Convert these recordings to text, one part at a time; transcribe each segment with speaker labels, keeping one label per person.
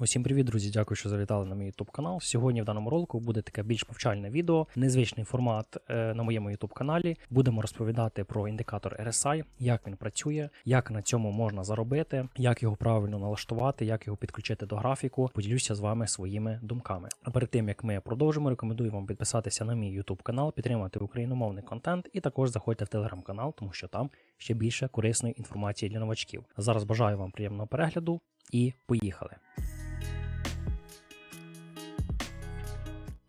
Speaker 1: Усім привіт, друзі! Дякую, що завітали на мій YouTube канал. Сьогодні в даному ролику буде таке більш повчальне відео, незвичний формат е, на моєму YouTube каналі. Будемо розповідати про індикатор RSI, як він працює, як на цьому можна заробити, як його правильно налаштувати, як його підключити до графіку. Поділюся з вами своїми думками. А перед тим як ми продовжимо, рекомендую вам підписатися на мій YouTube канал, підтримати україномовний контент і також заходьте в телеграм канал, тому що там ще більше корисної інформації для новачків. Зараз бажаю вам приємного перегляду і поїхали.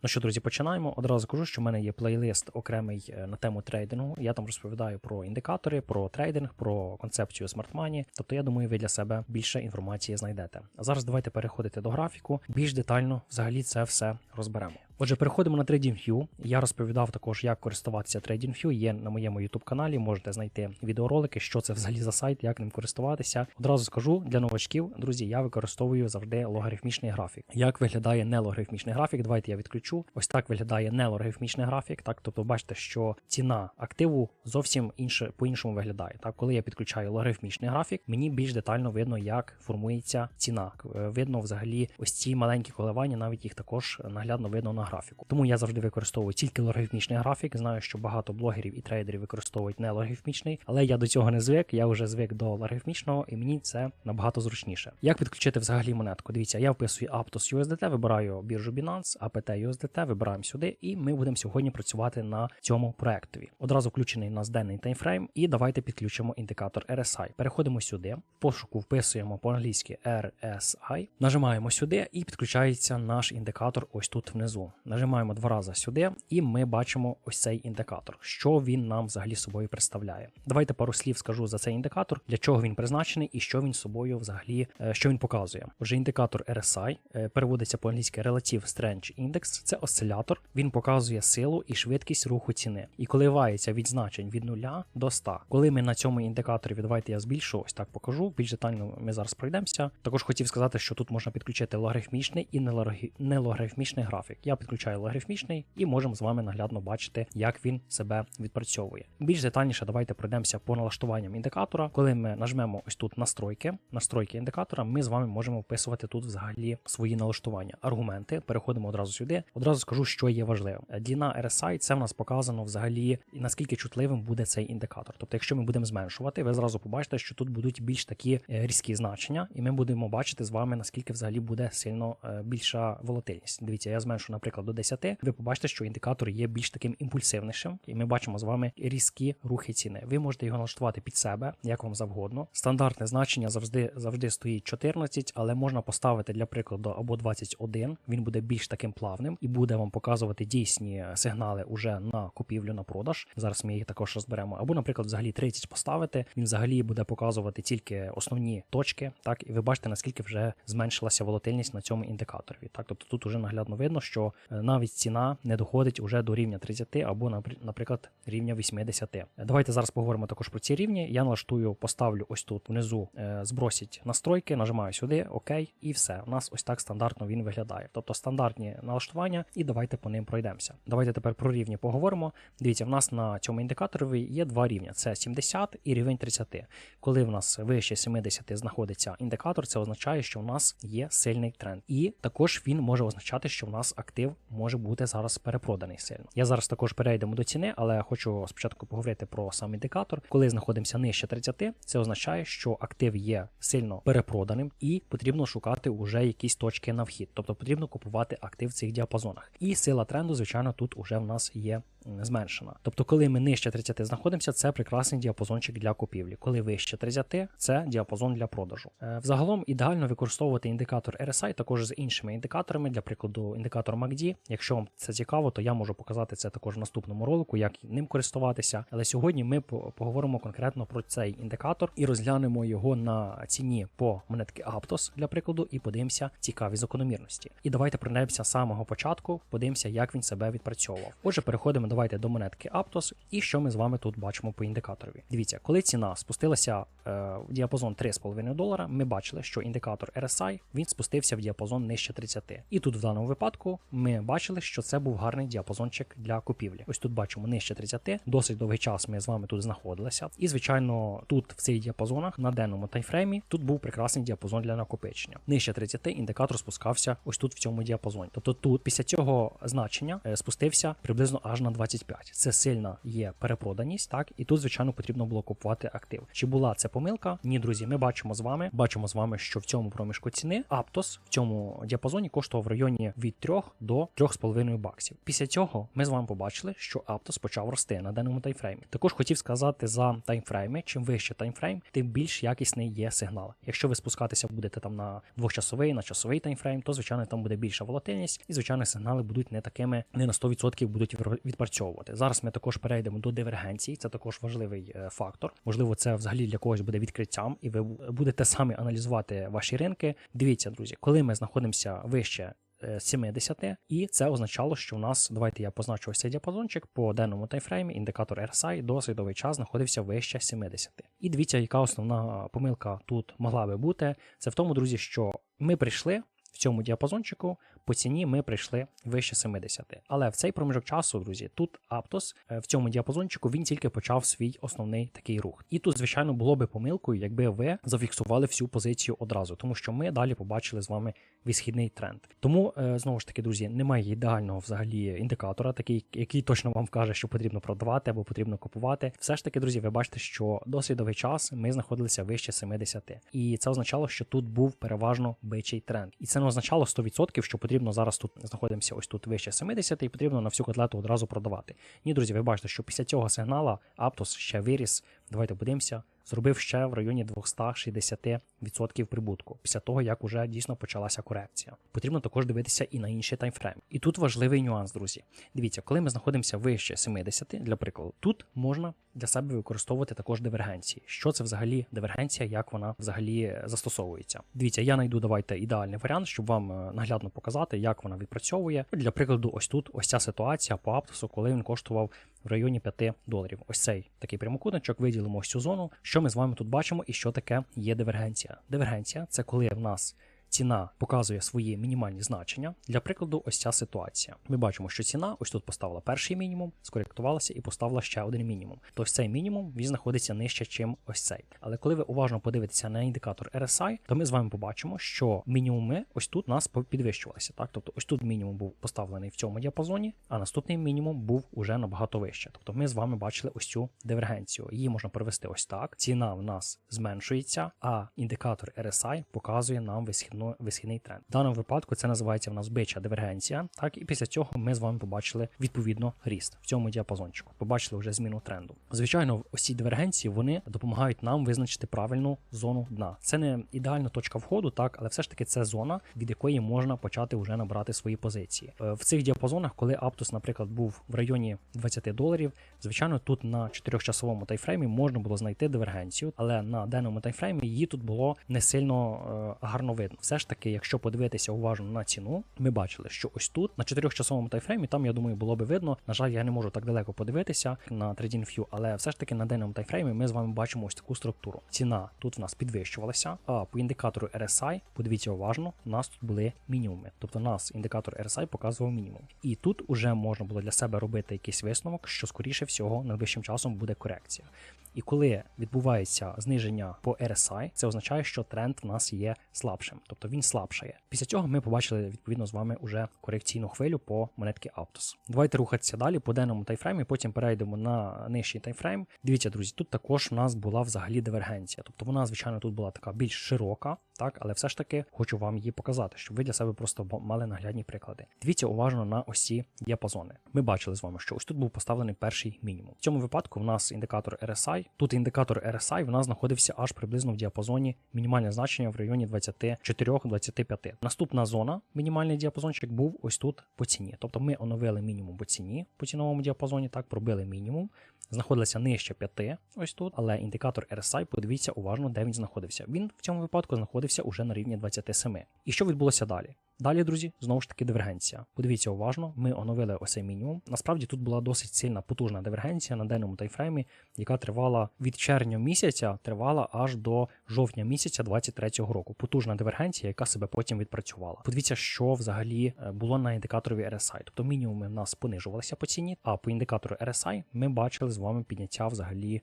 Speaker 1: Ну що, друзі, починаємо. Одразу кажу, що в мене є плейлист окремий е, на тему трейдингу. Я там розповідаю про індикатори, про трейдинг, про концепцію смартмані. Тобто, я думаю, ви для себе більше інформації знайдете. А зараз давайте переходити до графіку. Більш детально взагалі це все розберемо. Отже, переходимо на TradingView. Я розповідав також, як користуватися TradingView. Є на моєму YouTube каналі. Можете знайти відеоролики, що це взагалі за сайт, як ним користуватися. Одразу скажу для новачків, друзі, я використовую завжди логарифмічний графік. Як виглядає нелогарифмічний графік? Давайте я відключу. Ось так виглядає нелогарифмічний графік. Так, тобто, бачите, що ціна активу зовсім інше по-іншому виглядає. Так, коли я підключаю логарифмічний графік, мені більш детально видно, як формується ціна. Е, Видно взагалі ось ці маленькі коливання, навіть їх також наглядно видно на графіку. Тому я завжди використовую тільки логарифмічний графік. Знаю, що багато блогерів і трейдерів використовують не логарифмічний, але я до цього не звик. Я вже звик до логарифмічного, і мені це набагато зручніше. Як підключити взагалі монетку? Дивіться, я вписую Aptos USDT, вибираю біржу Binance, APT USDT, вибираємо сюди, і ми будемо сьогодні працювати на цьому проектові. Одразу включений у нас денний таймфрейм, і давайте підключимо індикатор RSI. Переходимо сюди, в пошуку вписуємо по-англійськи RSI, нажимаємо сюди і підключається наш індикатор ось тут внизу. Нажимаємо два рази сюди, і ми бачимо ось цей індикатор, що він нам взагалі собою представляє. Давайте пару слів скажу за цей індикатор, для чого він призначений і що він собою взагалі е, що він показує. Отже, індикатор RSI е, переводиться по-англійськи Relative Strength Index, це осцилятор. Він показує силу і швидкість руху ціни і коливається від значень від 0 до 100. Коли ми на цьому індикаторі, давайте я збільшу, ось так покажу. Більш детально ми зараз пройдемося. Також хотів сказати, що тут можна підключити логарифмічний і нелогариф- нелогарифмічний графік. Я підключаю логарифмічний і можемо з вами наглядно бачити, як він себе відпрацьовує. Більш детальніше давайте пройдемося по налаштуванням індикатора. Коли ми нажмемо ось тут настройки, настройки індикатора, ми з вами можемо вписувати тут взагалі свої налаштування, аргументи. Переходимо одразу сюди. Одразу скажу, що є важливим. Дліна RSI це в нас показано взагалі наскільки чутливим буде цей індикатор. Тобто, якщо ми будемо зменшувати, ви зразу побачите, що тут будуть більш такі е, різкі значення, і ми будемо бачити з вами наскільки взагалі буде сильно е, більша волатильність. Дивіться, я зменшу, наприклад, до 10, ви побачите, що індикатор є більш таким імпульсивнішим, і ми бачимо з вами різкі рухи ціни. Ви можете його налаштувати під себе, як вам завгодно. Стандартне значення завжди завжди стоїть 14, але можна поставити для прикладу або 21. Він буде більш таким плавним і буде вам показувати дійсні сигнали уже на купівлю на продаж. Зараз ми їх також розберемо. Або, наприклад, взагалі 30 поставити. Він взагалі буде показувати тільки основні точки. Так, і ви бачите, наскільки вже зменшилася волатильність на цьому індикаторі. Так, тобто тут уже наглядно видно, що навіть ціна не доходить уже до рівня 30 або, напр- наприклад, рівня 80. Давайте зараз поговоримо також про ці рівні. Я налаштую, поставлю ось тут внизу е, збросіть настройки, нажимаю сюди, ОК, і все. У нас ось так стандартно він виглядає. Тобто стандартні налаштування, і давайте по ним пройдемося. Давайте тепер про рівні поговоримо. Дивіться, в нас на цьому індикаторі є два рівня: це 70 і рівень 30. Коли в нас вище 70 знаходиться індикатор, це означає, що в нас є сильний тренд. І також він може означати, що в нас актив може бути зараз перепроданий сильно. Я зараз також перейдемо до ціни, але хочу спочатку поговорити про сам індикатор. Коли знаходимося нижче 30, це означає, що актив є сильно перепроданим і потрібно шукати уже якісь точки на вхід, тобто потрібно купувати актив в цих діапазонах. І сила тренду, звичайно, тут уже в нас є зменшена. Тобто, коли ми нижче 30 знаходимося, це прекрасний діапазончик для купівлі. Коли вище 30, це діапазон для продажу. Е, Взагалом ідеально використовувати індикатор RSI також з іншими індикаторами, для прикладу, індикатор MACD. Якщо вам це цікаво, то я можу показати це також в наступному ролику, як ним користуватися. Але сьогодні ми поговоримо конкретно про цей індикатор і розглянемо його на ціні по монетки Aptos, для прикладу, і подивимося цікаві закономірності. І давайте пройдемося з самого початку, подивимося, як він себе відпрацьовував. Отже, переходимо давайте до монетки Aptos, і що ми з вами тут бачимо по індикаторові. Дивіться, коли ціна спустилася е, в діапазон 3,5 долара, ми бачили, що індикатор RSI він спустився в діапазон нижче 30. І тут в даному випадку ми бачили, що це був гарний діапазончик для купівлі. Ось тут бачимо нижче 30, досить довгий час ми з вами тут знаходилися. І звичайно, тут в цих діапазонах на денному таймфреймі тут був прекрасний діапазон для накопичення. Нижче 30 індикатор спускався ось тут в цьому діапазоні. Тобто тут після цього значення е, спустився приблизно аж на 25. Це сильна є перепроданість, так і тут, звичайно, потрібно було купувати актив. Чи була це помилка? Ні, друзі, ми бачимо з вами. Бачимо з вами, що в цьому проміжку ціни Aptos в цьому діапазоні коштував в районі від 3 до 3,5 баксів. Після цього ми з вами побачили, що Aptos почав рости на даному таймфреймі. Також хотів сказати за таймфрейми. Чим вище таймфрейм, тим більш якісний є сигнал. Якщо ви спускатися будете там на двохчасовий, на часовий таймфрейм, то звичайно там буде більша волатильність, і звичайно сигнали будуть не такими, не на 100% будуть відпрацьовувати. Зараз ми також перейдемо до дивергенції. Це також важливий е, фактор. Можливо, це взагалі для когось буде відкриттям, і ви будете самі аналізувати ваші ринки. Дивіться, друзі, коли ми знаходимося вище. Е, 70, і це означало, що у нас, давайте я позначу ось цей діапазончик по денному таймфреймі, індикатор RSI дослідовий час знаходився вище 70. І дивіться, яка основна помилка тут могла би бути. Це в тому, друзі, що ми прийшли в цьому діапазончику, по ціні ми прийшли вище 70. Але в цей проміжок часу, друзі, тут Aptos е, в цьому діапазончику він тільки почав свій основний такий рух. І тут, звичайно, було би помилкою, якби ви зафіксували всю позицію одразу, тому що ми далі побачили з вами висхідний тренд. Тому е, знову ж таки, друзі, немає ідеального взагалі індикатора, такий, який точно вам каже, що потрібно продавати або потрібно купувати. Все ж таки, друзі, ви бачите, що досить довгий час ми знаходилися вище 70. І це означало, що тут був переважно бичий тренд. І це не означало 100%, що потрібно зараз тут знаходимося ось тут вище 70 і потрібно на всю котлету одразу продавати. Ні, друзі, ви бачите, що після цього сигнала Aptos ще виріс. Давайте подивимося. Зробив ще в районі 260% прибутку після того, як уже дійсно почалася корекція. Потрібно також дивитися і на інший таймфрейм. І тут важливий нюанс, друзі. Дивіться, коли ми знаходимося вище 70, для прикладу, тут можна для себе використовувати також дивергенції. Що це взагалі дивергенція, як вона взагалі застосовується? Дивіться, я знайду давайте ідеальний варіант, щоб вам е, наглядно показати, як вона відпрацьовує. Для прикладу, ось тут ось ця ситуація по Аптосу, коли він коштував в районі 5 доларів. Ось цей такий прямокутничок, виділимо ось цю зону. Що ми з вами тут бачимо і що таке є дивергенція? Дивергенція це коли в нас ціна показує свої мінімальні значення. Для прикладу, ось ця ситуація. Ми бачимо, що ціна ось тут поставила перший мінімум, скоректувалася і поставила ще один мінімум. То ось цей мінімум він знаходиться нижче, чим ось цей. Але коли ви уважно подивитеся на індикатор RSI, то ми з вами побачимо, що мінімуми ось тут нас підвищувалися. Так, тобто ось тут мінімум був поставлений в цьому діапазоні, а наступний мінімум був уже набагато вище. Тобто ми з вами бачили ось цю дивергенцію. Її можна провести ось так. Ціна в нас зменшується, а індикатор RSI показує нам висхідну висхідний тренд. В даному випадку це називається в нас бича дивергенція. Так, і після цього ми з вами побачили відповідно ріст в цьому діапазончику. Побачили вже зміну тренду. Звичайно, ці дивергенції вони допомагають нам визначити правильну зону дна. Це не ідеальна точка входу, так, але все ж таки це зона, від якої можна почати вже набрати свої позиції. Е, В цих діапазонах, коли Aptos, наприклад, був в районі 20 доларів, звичайно, тут на 4-часовому тайфреймі можна було знайти дивергенцію, але на денному тайфреймі її тут було не сильно е, гарно видно. Все ж таки, якщо подивитися уважно на ціну, ми бачили, що ось тут на 4-часовому тайфреймі, там я думаю, було би видно. На жаль, я не можу так далеко подивитися на TradingView, але все ж таки на денному тайфреймі ми з вами бачимо ось таку структуру. Ціна тут в нас підвищувалася, а по індикатору RSI, подивіться уважно, у нас тут були мінімуми. Тобто нас індикатор RSI показував мінімум. І тут уже можна було для себе робити якийсь висновок, що скоріше всього найближчим часом буде корекція. І коли відбувається зниження по RSI, це означає, що тренд в нас є слабшим, тобто він слабшає. Після цього ми побачили відповідно з вами уже корекційну хвилю по монетки Aptos. Давайте рухатися далі по денному тайфреймі, потім перейдемо на нижчий тайфрейм. Дивіться, друзі, тут також у нас була взагалі дивергенція. Тобто вона, звичайно, тут була така більш широка, так, але все ж таки хочу вам її показати, щоб ви для себе просто мали наглядні приклади. Дивіться уважно на осі діапазони. Ми бачили з вами, що ось тут був поставлений перший мінімум. В цьому випадку в нас індикатор RSI. Тут індикатор RSI в нас знаходився аж приблизно в діапазоні мінімальне значення в районі 24-25. Наступна зона, мінімальний діапазончик був ось тут по ціні. Тобто ми оновили мінімум по ціні по ціновому діапазоні, так пробили мінімум. Знаходилися нижче 5, ось тут, але індикатор RSI, подивіться уважно, де він знаходився. Він в цьому випадку знаходився уже на рівні 27. І що відбулося далі? Далі, друзі, знову ж таки дивергенція. Подивіться уважно, ми оновили ось цей мінімум. Насправді тут була досить сильна потужна дивергенція на денному таймфреймі, яка тривала від червня місяця, тривала аж до жовтня місяця 23-го року. Потужна дивергенція, яка себе потім відпрацювала. Подивіться, що взагалі е, було на індикаторі RSI. Тобто мінімуми в нас понижувалися по ціні, а по індикатору RSI ми бачили з вами підняття взагалі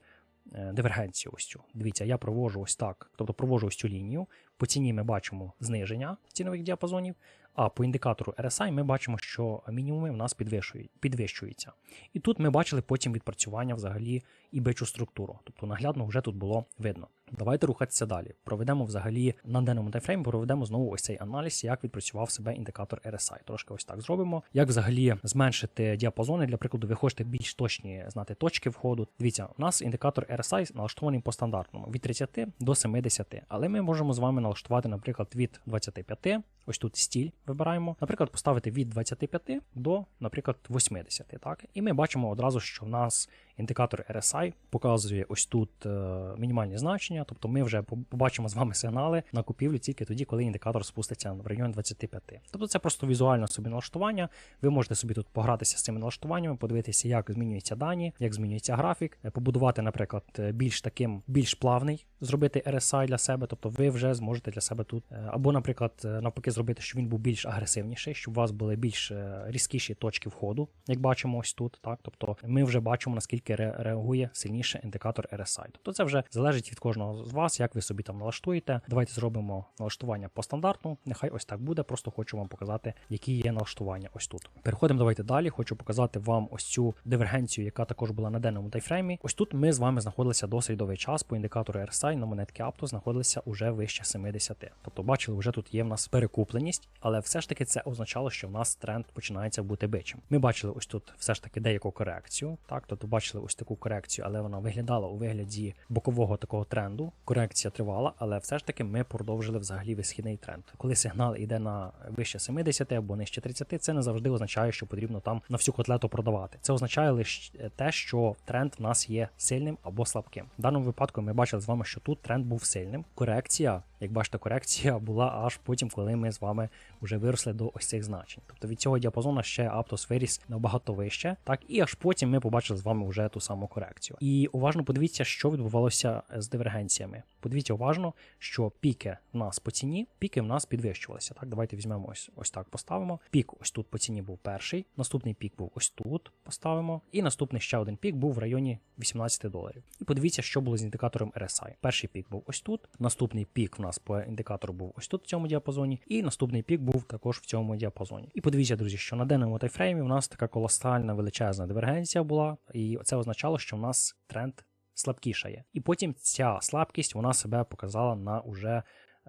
Speaker 1: дивергенцію ось цю. Дивіться, я провожу ось так, тобто провожу ось цю лінію. По ціні ми бачимо зниження цінових діапазонів, а по індикатору RSI ми бачимо, що мінімуми в нас підвищують, підвищуються. І тут ми бачили потім відпрацювання взагалі і бичу структуру. Тобто наглядно вже тут було видно. Давайте рухатися далі. Проведемо взагалі на денному таймфреймі, проведемо знову ось цей аналіз, як відпрацював себе індикатор RSI. Трошки ось так зробимо. Як взагалі зменшити діапазони. Для прикладу, ви хочете більш точні знати точки входу. Дивіться, у нас індикатор RSI налаштований по стандартному від 30 до 70, але ми можемо з вами налаштувати, наприклад, від 25. Ось тут стіль вибираємо. Наприклад, поставити від 25 до, наприклад, 80. Так, і ми бачимо одразу, що в нас індикатор RSI показує ось тут е, мінімальні значення, тобто ми вже побачимо з вами сигнали на купівлю тільки тоді, коли індикатор спуститься в район 25. Тобто це просто візуально собі налаштування. Ви можете собі тут погратися з цими налаштуваннями, подивитися, як змінюються дані, як змінюється графік, е, побудувати, наприклад, е, більш таким більш плавний, зробити RSI для себе, тобто ви вже зможете для себе тут, або, наприклад, навпаки, зробити, щоб він був більш агресивніший, щоб у вас були більш різкіші точки входу, як бачимо ось тут. Так, тобто ми вже бачимо наскільки ре- реагує сильніше індикатор RSI. Тобто це вже залежить від кожного з вас, як ви собі там налаштуєте. Давайте зробимо налаштування по стандарту. Нехай ось так буде. Просто хочу вам показати, які є налаштування ось тут. Переходимо давайте далі. Хочу показати вам ось цю дивергенцію, яка також була на денному тайфреймі. Ось тут ми з вами знаходилися досить довгий час. По індикатору RSI на монетки Apto знаходилися уже вище 70. Тобто, бачили, вже тут є в нас перекупленість, але все ж таки це означало, що в нас тренд починається бути бичим. Ми бачили ось тут все ж таки деяку корекцію. Так, тобто бачили ось таку корекцію, але вона виглядала у вигляді бокового такого тренду. Корекція тривала, але все ж таки ми продовжили взагалі висхідний тренд. Коли сигнал йде на вище 70 або нижче 30, це не завжди означає, що потрібно там на всю котлету продавати. Це означає лише те, що тренд в нас є сильним або слабким. В даному випадку ми бачили з вами, що тут тренд був сильним. Корекція, як бачите, корекція була аж потім, коли ми з вами вже виросли до ось цих значень. Тобто від цього діапазону ще Aptos виріс набагато вище, так і аж потім ми побачили з вами вже ту саму корекцію. І уважно подивіться, що відбувалося з дивергенціями. Подивіться уважно, що піки в нас по ціні, піки в нас підвищувалися. Так, давайте візьмемо ось ось так поставимо. Пік ось тут по ціні був перший, наступний пік був ось тут. Поставимо, і наступний ще один пік був в районі 18 доларів. І подивіться, що було з індикатором RSI. Перший пік був ось тут, наступний пік в нас по індикатору був ось тут в цьому діапазоні, і наступний пік був також в цьому діапазоні. І подивіться, друзі, що на денному тайфреймі у нас така колосальна величезна дивергенція була, і це означало, що в нас тренд слабкішає. І потім ця слабкість вона себе показала на уже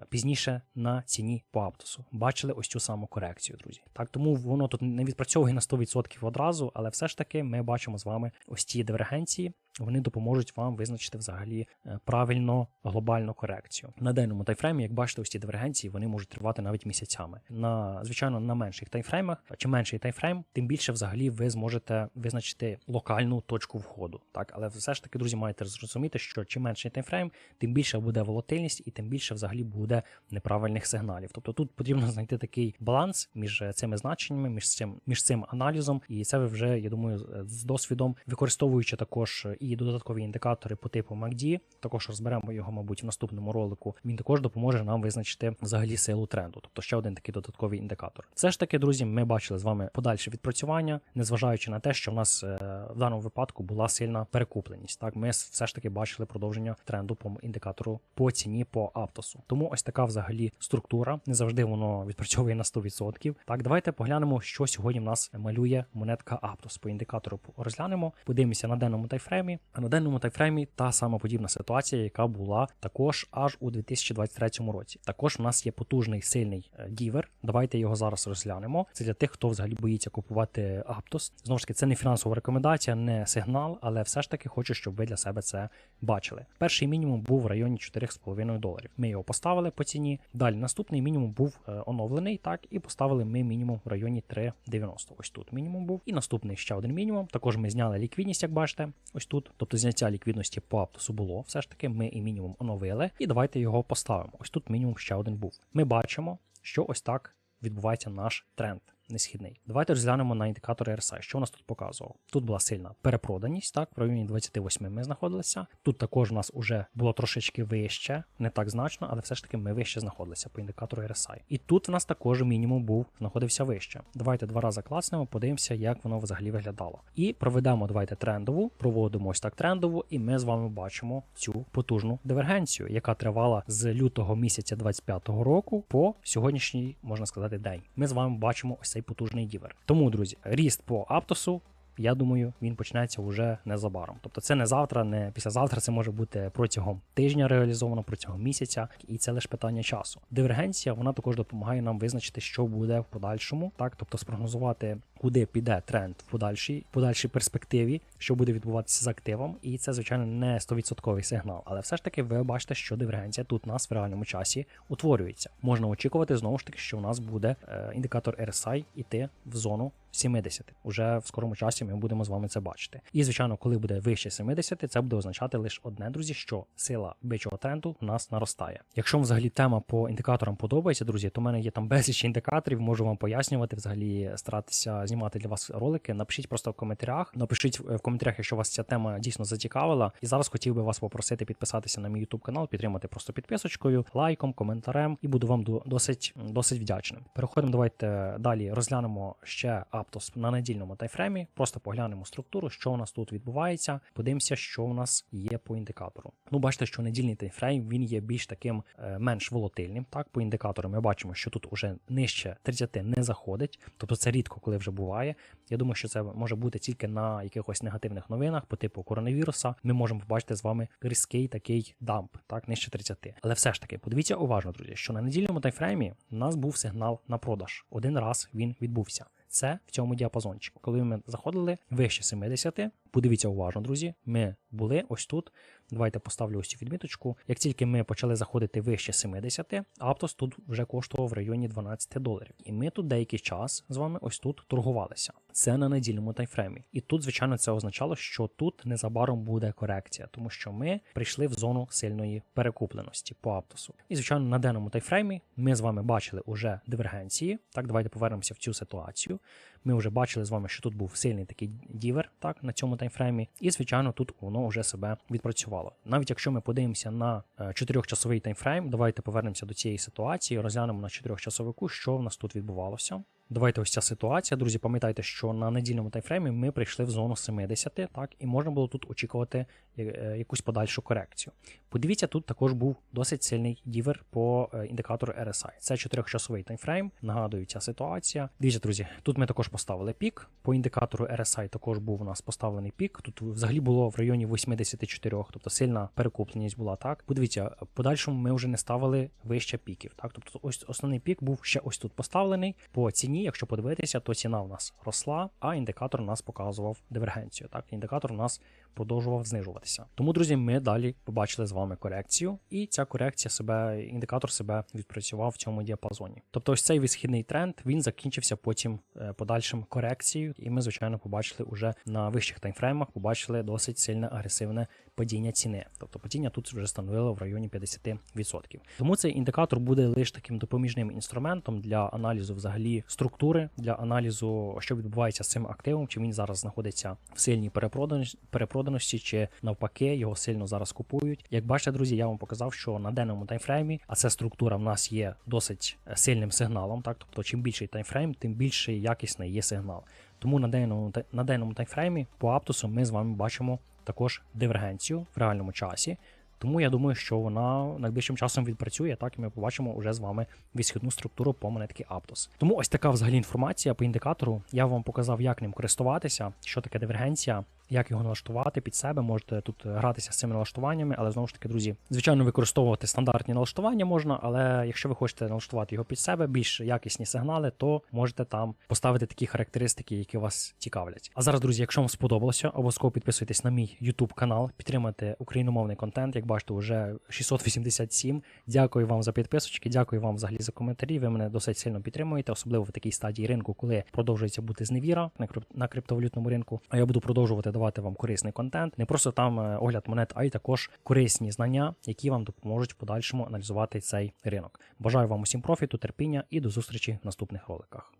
Speaker 1: пізніше на ціні по Аптосу. Бачили ось цю саму корекцію, друзі. Так, тому воно тут не відпрацьовує на 100% одразу, але все ж таки ми бачимо з вами ось ці дивергенції. Вони допоможуть вам визначити взагалі е, правильно глобальну корекцію. На денному тайфреймі, як бачите, ось ці дивергенції вони можуть тривати навіть місяцями. На звичайно на менших тайфреймах, чим менший тайфрейм, тим більше взагалі ви зможете визначити локальну точку входу. Так, але все ж таки, друзі, маєте зрозуміти, що чим менший тайфрейм, тим більше буде волатильність і тим більше взагалі буде неправильних сигналів. Тобто тут потрібно знайти такий баланс між цими значеннями, між цим між цим аналізом, і це ви вже я думаю з досвідом використовуючи також і додаткові індикатори по типу MACD, також розберемо його, мабуть, в наступному ролику. Він також допоможе нам визначити взагалі силу тренду, тобто ще один такий додатковий індикатор. Все ж таки, друзі, ми бачили з вами подальше відпрацювання, незважаючи на те, що в нас е, в даному випадку була сильна перекупленість. Так, ми все ж таки бачили продовження тренду по індикатору по ціні по Аптосу. Тому ось така взагалі структура. Не завжди воно відпрацьовує на 100%. Так, давайте поглянемо, що сьогодні в нас малює монетка Аптос. По індикатору розглянемо, подивимося на денному тайфреймі. А на денному тайфреймі та сама подібна ситуація, яка була також аж у 2023 році. Також в нас є потужний сильний е, дівер. Давайте його зараз розглянемо. Це для тих, хто взагалі боїться купувати Аптос. Знову ж таки, це не фінансова рекомендація, не сигнал, але все ж таки хочу, щоб ви для себе це бачили. Перший мінімум був в районі 4,5 доларів. Ми його поставили по ціні. Далі наступний мінімум був е, оновлений, так, і поставили ми мінімум в районі 3,90. Ось тут мінімум був. І наступний ще один мінімум. Також ми зняли ліквідність, як бачите, ось тут. Тобто зняття ліквідності по аптусу було. Все ж таки, ми і мінімум оновили. І давайте його поставимо. Ось тут мінімум ще один був. Ми бачимо, що ось так відбувається наш тренд. Несхідний. Давайте розглянемо на індикатор RSI. Що у нас тут показував? Тут була сильна перепроданість, так, в районі 28 ми знаходилися. Тут також у нас вже було трошечки вище, не так значно, але все ж таки ми вище знаходилися по індикатору RSI. І тут в нас також мінімум був знаходився вище. Давайте два рази класнемо, подивимося, як воно взагалі виглядало. І проведемо давайте трендову, проводимо ось так трендову, і ми з вами бачимо цю потужну дивергенцію, яка тривала з лютого місяця 25-го року по сьогоднішній, можна сказати, день. Ми з вами бачимо ось потужний дівер. Тому, друзі, ріст по Аптосу. Я думаю, він почнеться вже незабаром. Тобто, це не завтра, не післязавтра. Це може бути протягом тижня реалізовано, протягом місяця, і це лише питання часу. Дивергенція вона також допомагає нам визначити, що буде в подальшому, так тобто спрогнозувати, куди піде тренд в подальшій подальшій перспективі, що буде відбуватися з активом, і це звичайно не 100% сигнал. Але все ж таки, ви бачите, що дивергенція тут у нас в реальному часі утворюється. Можна очікувати знову ж таки, що у нас буде е, індикатор RSI іти в зону 70. Уже в скорому часі ми будемо з вами це бачити. І звичайно, коли буде вище 70, це буде означати лише одне, друзі, що сила бичого тренду у нас наростає. Якщо вам взагалі тема по індикаторам подобається, друзі, то в мене є там безліч індикаторів, можу вам пояснювати, взагалі старатися знімати для вас ролики. Напишіть просто в коментарях. Напишіть в коментарях, якщо вас ця тема дійсно зацікавила. І зараз хотів би вас попросити підписатися на мій YouTube канал, підтримати просто підписочкою, лайком, коментарем, і буду вам до- досить досить вдячним. Переходимо, давайте далі розглянемо ще Аптос на недільному тайфреймі. Просто поглянемо структуру, що у нас тут відбувається. Подивимося, що у нас є по індикатору. Ну, бачите, що недільний тайфрейм він є більш таким е, менш волатильним. Так, по індикатору ми бачимо, що тут уже нижче 30 не заходить. Тобто це рідко, коли вже буває. Я думаю, що це може бути тільки на якихось негативних новинах по типу коронавіруса. Ми можемо побачити з вами різкий такий дамп, так, нижче 30. Але все ж таки, подивіться уважно, друзі, що на недільному тайфреймі у нас був сигнал на продаж. Один раз він відбувся. Це в цьому діапазончику. Коли ми заходили вище 70, подивіться уважно, друзі. Ми були ось тут. Давайте поставлю ось цю відміточку. Як тільки ми почали заходити вище 70, Аптос тут вже коштував в районі 12 доларів. І ми тут деякий час з вами ось тут торгувалися. Це на недільному тайфреймі. І тут, звичайно, це означало, що тут незабаром буде корекція, тому що ми прийшли в зону сильної перекупленості по Аптосу. І, звичайно, на денному тайфреймі ми з вами бачили уже дивергенції. Так, давайте повернемося в цю ситуацію. Ми вже бачили з вами, що тут був сильний такий дівер, так, на цьому таймфреймі, і звичайно, тут воно вже себе відпрацювало. Навіть якщо ми подивимося на 4-часовий таймфрейм, давайте повернемося до цієї ситуації, розглянемо на 4-часовику, що в нас тут відбувалося. Давайте ось ця ситуація. Друзі, пам'ятайте, що на недільному таймфреймі ми прийшли в зону 70, так, і можна було тут очікувати е, якусь подальшу корекцію. Подивіться, тут також був досить сильний дівер по е, індикатору RSI. Це 4-часовий таймфрейм. Нагадую, ця ситуація. Дивіться, друзі, тут ми також поставили пік. По індикатору RSI також був у нас поставлений пік. Тут взагалі було в районі 84, тобто сильна перекупленість була так. Подивіться, в подальшому ми вже не ставили вище піків. Так, тобто, ось основний пік був ще ось тут поставлений. По ціні, якщо подивитися, то ціна у нас росла, а індикатор у нас показував дивергенцію. Так, індикатор у нас продовжував знижуватися. Тому, друзі, ми далі побачили з вами корекцію, і ця корекція себе, індикатор себе відпрацював в цьому діапазоні. Тобто, ось цей висхідний тренд він закінчився потім е, подальшим корекцією, і ми, звичайно, побачили уже на вищих таймфреймах, побачили досить сильне агресивне падіння ціни. Тобто падіння тут вже становило в районі 50%. Тому цей індикатор буде лише таким допоміжним інструментом для аналізу взагалі структури, для аналізу, що відбувається з цим активом, чи він зараз знаходиться в сильній перепроданості, перепроданості, чи навпаки його сильно зараз купують. Як бачите, друзі, я вам показав, що на денному таймфреймі, а ця структура в нас є досить е, сильним сигналом. Так, тобто, чим більший таймфрейм, тим більше якісний є сигнал. Тому на денному на денному таймфреймі по Аптосу ми з вами бачимо також дивергенцію в реальному часі. Тому я думаю, що вона найближчим часом відпрацює, так і ми побачимо уже з вами висхідну структуру по монетки Aptos. Тому ось така взагалі інформація по індикатору. Я вам показав, як ним користуватися, що таке дивергенція. Як його налаштувати під себе, можете тут гратися з цими налаштуваннями, але знову ж таки, друзі, звичайно, використовувати стандартні налаштування можна, але якщо ви хочете налаштувати його під себе, більш якісні сигнали, то можете там поставити такі характеристики, які вас цікавлять. А зараз, друзі, якщо вам сподобалося, обов'язково підписуйтесь на мій YouTube канал, підтримайте україномовний контент. Як бачите, вже 687. Дякую вам за підписочки, дякую вам взагалі за коментарі. Ви мене досить сильно підтримуєте, особливо в такій стадії ринку, коли продовжується бути зневіра на криптовалютному ринку. А я буду продовжувати давати вам корисний контент, не просто там е, огляд монет, а й також корисні знання, які вам допоможуть в подальшому аналізувати цей ринок. Бажаю вам усім профіту, терпіння і до зустрічі в наступних роликах.